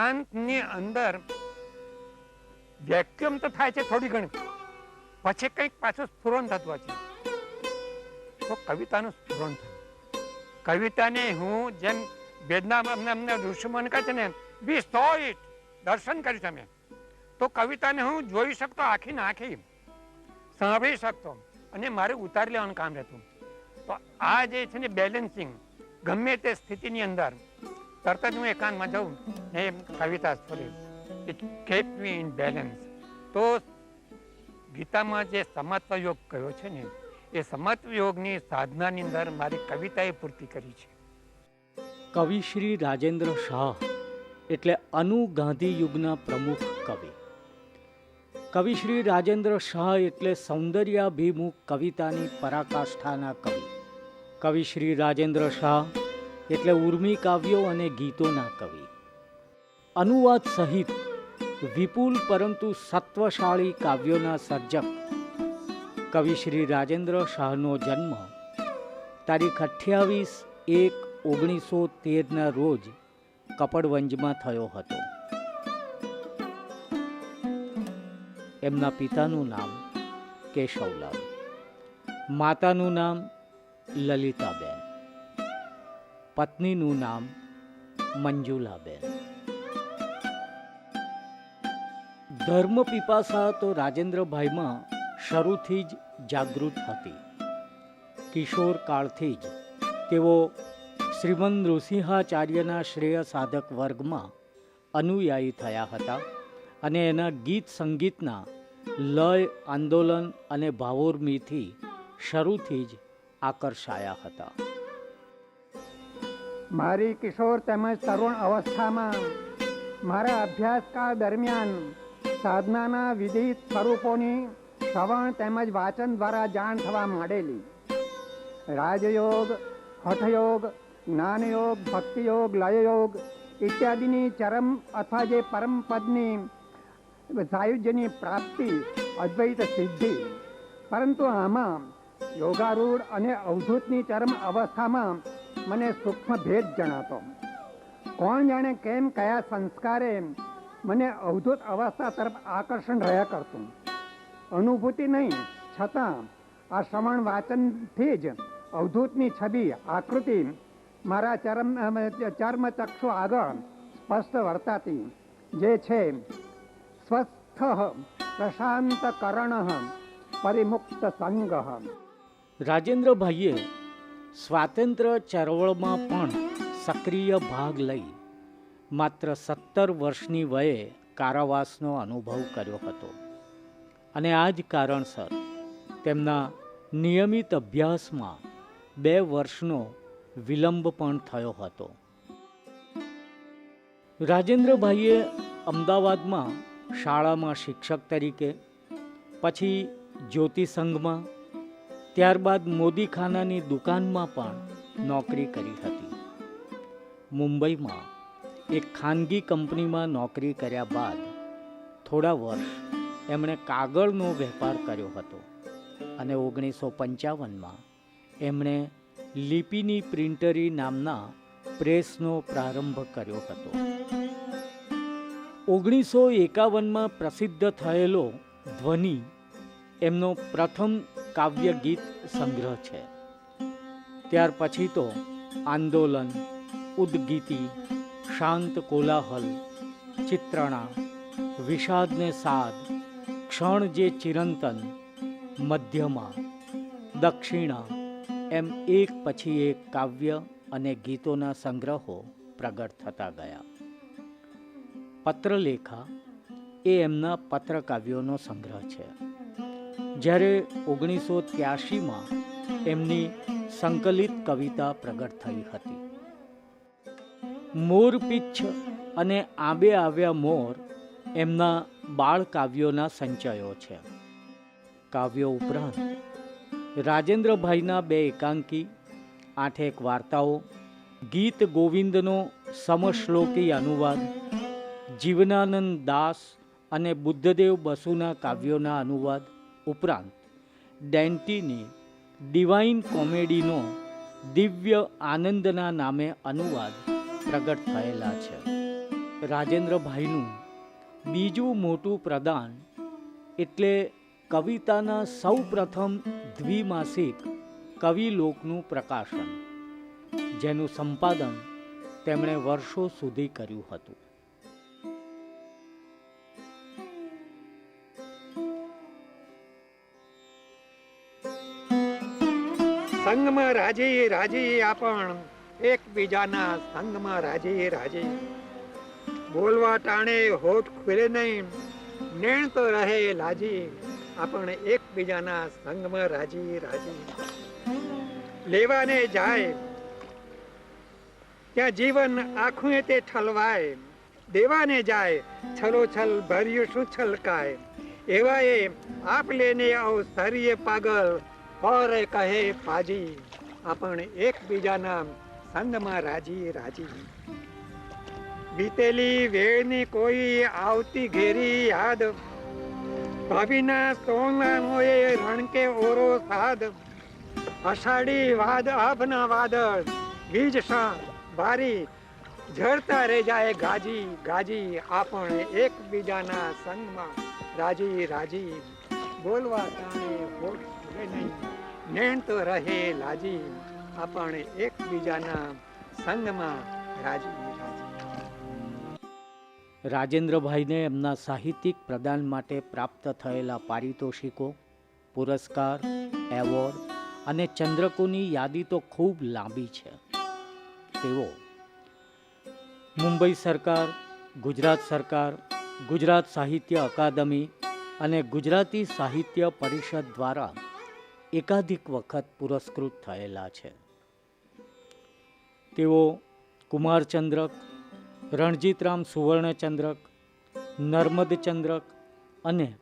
એકાંતની અંદર વેક્યુમ તો થાય છે થોડી ઘણી. પછી કંઈક પાછું સ્ફુરણ થતું હોય છે. તો કવિતાનું સ્ફુરણ થયું. કવિતાને હું જેમ વેદના અમને અમને કહે છે ને વી સો ઇટ દર્શન કર્યું તમે. તો કવિતાને હું જોઈ શકતો આખી ને આખી. સાંભળી શકતો. અને મારે ઉતારી લેવાનું કામ રહેતું. તો આ જે છે ને બેલેન્સિંગ ગમે તે સ્થિતિની અંદર, તરત જ હું એકાંતમાં જાઉં. કવિતા છોડી it kept me in balance તો ગીતામાં જે સમત્વ યોગ કયો છે ને, એ સમત્વ યોગની સાધનાની અંદર મારી કવિતાએ પૂર્તિ કરી છે. કવિ શ્રી રાજેન્દ્ર શાહ, એટલે અનુ ગાંધી યુગના પ્રમુખ કવિ. કવિ શ્રી રાજેન્દ્ર શાહ એટલે સૌંદર્યાભિમુખ કવિતાની પરાકાષ્ઠાના કવિ. કવિ શ્રી રાજેન્દ્ર શાહ, એટલે ઉર્મી કાવ્યો અને ગીતોના કવિ. અનુવાદ સહિત વિપુલ પરંતુ સત્વશાળી કાવ્યોના સર્જક. કવિ શ્રી રાજેન્દ્ર શાહનો જન્મ તારીખ અઠ્યાવીસ એક ઓગણીસો તેરના રોજ કપડવંજમાં થયો હતો. એમના પિતાનું નામ કેશવલાલ, માતાનું નામ લલિતાબેન, પત્નીનું નામ મંજુલાબેન. ધર્મ પીપાસા તો રાજેન્દ્રભાઈમાં શરૂથી જ જાગૃત હતી. કિશોર કાળથી જ તેઓ શ્રીમંત નૃસિંહાચાર્યના શ્રેય સાધક વર્ગમાં અનુયાયી થયા હતા અને એના ગીત સંગીતના લય, આંદોલન અને ભાવોર્મીથી શરૂથી જ આકર્ષાયા હતા. મારી કિશોર તેમજ તરુણ અવસ્થામાં મારા અભ્યાસકાળ દરમિયાન સાધનાના વિવિધ સ્વરૂપોની શ્રવણ તેમજ વાચન દ્વારા જાણ થવા માંડેલી. રાજયોગ, હઠયોગ, જ્ઞાનયોગ, ભક્તિયોગ, લયયોગ ઇત્યાદિની ચરમ અથવા જે પરમ પદની સાયુજ્યની પ્રાપ્તિ, અદ્વૈત સિદ્ધિ. પરંતુ આમાં યોગારૂઢ અને અવધૂતની ચરમ અવસ્થામાં મને સૂક્ષ્મ ભેદ જણાતો. કોણ જાણે કેમ કયા સંસ્કારે મને અવધૂત અવસ્થા તરફ આકર્ષણ રહ્યા કરતું. અનુભૂતિ નહીં, છતાં આ શ્રવણ વાચનથી જ અવધૂતની છબી, આકૃતિ, મારા ચરમ ચર્મ ચક્ષુ આગળ સ્પષ્ટ વર્તાતી, જે છે સ્વસ્થ પ્રશાંત કરણ પરિમુક્ત સંગ. રાજેન્દ્રભાઈએ સ્વાતંત્ર્ય ચળવળમાં પણ સક્રિય ભાગ લઈ માત્ર સત્તર વર્ષની વયે કારાવાસનો અનુભવ કર્યો હતો. અને આ જ કારણસર તેમના નિયમિત અભ્યાસમાં બે વર્ષનો વિલંબ પણ થયો હતો. રાજેન્દ્રભાઈએ અમદાવાદમાં શાળામાં શિક્ષક તરીકે, પછી જ્યોતિસંઘમાં, ત્યારબાદ મોદીખાનાની દુકાનમાં પણ નોકરી કરી હતી. મુંબઈમાં એક ખાનગી કંપનીમાં નોકરી કર્યા બાદ થોડા વર્ષ એમણે કાગળનો વેપાર કર્યો હતો અને ઓગણીસો પંચાવનમાં એમણે લિપિની પ્રિન્ટરી નામના પ્રેસનો પ્રારંભ કર્યો હતો. ઓગણીસો એકાવનમાં પ્રસિદ્ધ થયેલો ધ્વનિ એમનો પ્રથમ કાવ્ય ગીત સંગ્રહ છે. ત્યાર પછી તો આંદોલન, ઉદ્ગીતિ શાંત કોલાહલ, ચિત્રણા, વિષાદને સાદ, ક્ષણ જે ચિરંતન, મધ્યમાં, દક્ષિણા, એમ એક પછી એક કાવ્ય અને ગીતોના સંગ્રહો પ્રગટ થતા ગયા. પત્રલેખા એ એમના પત્રકાવ્યોનો સંગ્રહ છે. જ્યારે ઓગણીસો ત્યાસીમાં એમની સંકલિત કવિતા પ્રગટ થઈ હતી. મોર પીચ્છ અને આંબે આવ્યા મોર એમના બાળ કાવ્યોના સંચયો છે. કાવ્યો ઉપરાંત રાજેન્દ્રભાઈના બે એકાંકી આઠેક વાર્તાઓ, ગીત ગોવિંદનો સમશ્લોકી અનુવાદ, જીવનાનંદ દાસ અને બુદ્ધદેવ બસુના કાવ્યોના અનુવાદ ઉપરાંત ડેન્ટીની ડિવાઇન કોમેડીનો દિવ્ય આનંદના નામે અનુવાદ પ્રગટ થયેલા છે. રાજેન્દ્રભાઈનું બીજું મોટું પ્રદાન એટલે કવિતાના સૌ પ્રથમ દ્વિમાસિક કવિલોકનું પ્રકાશન, જેનું સંપાદન તેમણે વર્ષો સુધી કર્યું હતું. સંગમાં રાજે રાજે આપણ એકબીજાના સંગમાં રાજી રાજી બોલવા ટાણે હોઠ ખુલે નહીં, નેણ તો રહે લાજી. આપણે એકબીજાના સંગમાં રાજી રાજી લેવાને જાય, ત્યાં જીવન આખું તે ઠલવાય. દેવાને જાય છલો છલ ભર્યું શું છલકાય. એવા એ આપ લેને અવસરીએ પાગલ પર કહે પાજી. આપણે એકબીજાના સંગમાં રાજી રાજી. બીતેલી વેળની કોઈ આવતી ઘેરી યાદ. ભાભીના સોનામોએ રણકે ઓરો સાદ. અષાઢી વાદ, આભના વાદળ બીજ સા બારી ઝરતા રે જાય ગાજી ગાજી આપણ એકબીજાના સંગમાં. રાજી રાજી, બોલવા તાણે હોઠ નહીં. નેણ તો રહે લાજી. આપણ એકબીજાના સંગમાં રાજી રાજી રાજેન્દ્રભાઈને એમના સાહિત્યિક પ્રદાન માટે પ્રાપ્ત થયેલા પારિતોષિકો, પુરસ્કાર, એવોર્ડ અને ચંદ્રકોની યાદી તો ખૂબ લાંબી છે. તેઓ મુંબઈ સરકાર, ગુજરાત સરકાર, ગુજરાત સાહિત્ય અકાદમી અને ગુજરાતી સાહિત્ય પરિષદ દ્વારા એકાધિક વખત પુરસ્કૃત થયેલા છે. તેઓ કુમારચંદ્રક, રણજીતરામ સુવર્ણચંદ્રક, નર્મદચંદ્રક અને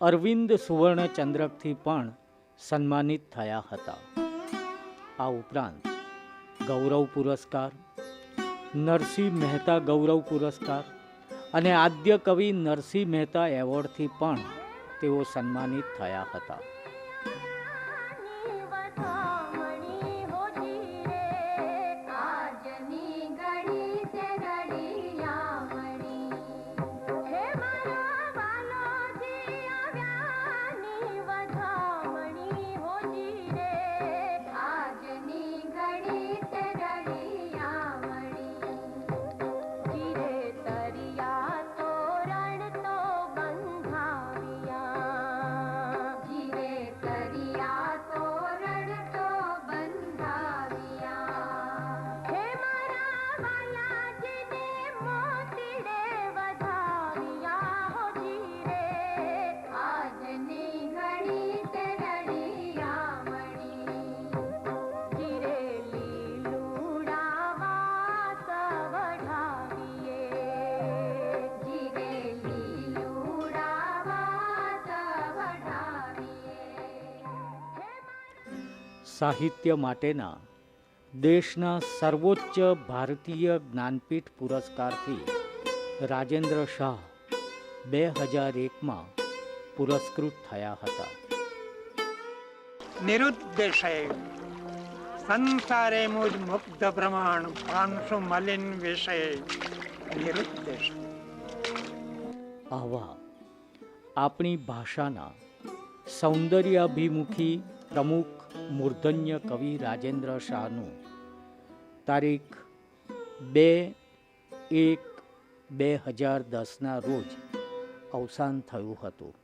અરવિંદ સુવર્ણચંદ્રકથી પણ સન્માનિત થયા હતા. આ ઉપરાંત ગૌરવ પુરસ્કાર, નરસિંહ મહેતા ગૌરવ પુરસ્કાર અને આદ્ય કવિ નરસિંહ મહેતા એવોર્ડથી પણ તેઓ સન્માનિત થયા હતા. સાહિત્ય માટેના દેશના સર્વોચ્ચ ભારતીય જ્ઞાનપીઠ પુરસ્કારથી રાજેન્દ્ર શાહ બે હજાર એકમાં પુરસ્કૃત થયા હતા. નિરુદ્દેશે સંસારે મુજ મુગ્ધ પ્રમાણ પ્રાંશુ મલિન વિષય નિરુદ્દેશ આવા આપણી ભાષાના સૌંદર્યાભિમુખી પ્રમુખ મૂર્ધન્ય કવિ રાજેન્દ્ર શાહનું. તારીખ બે એક બે હજાર દસના રોજ અવસાન થયું હતું.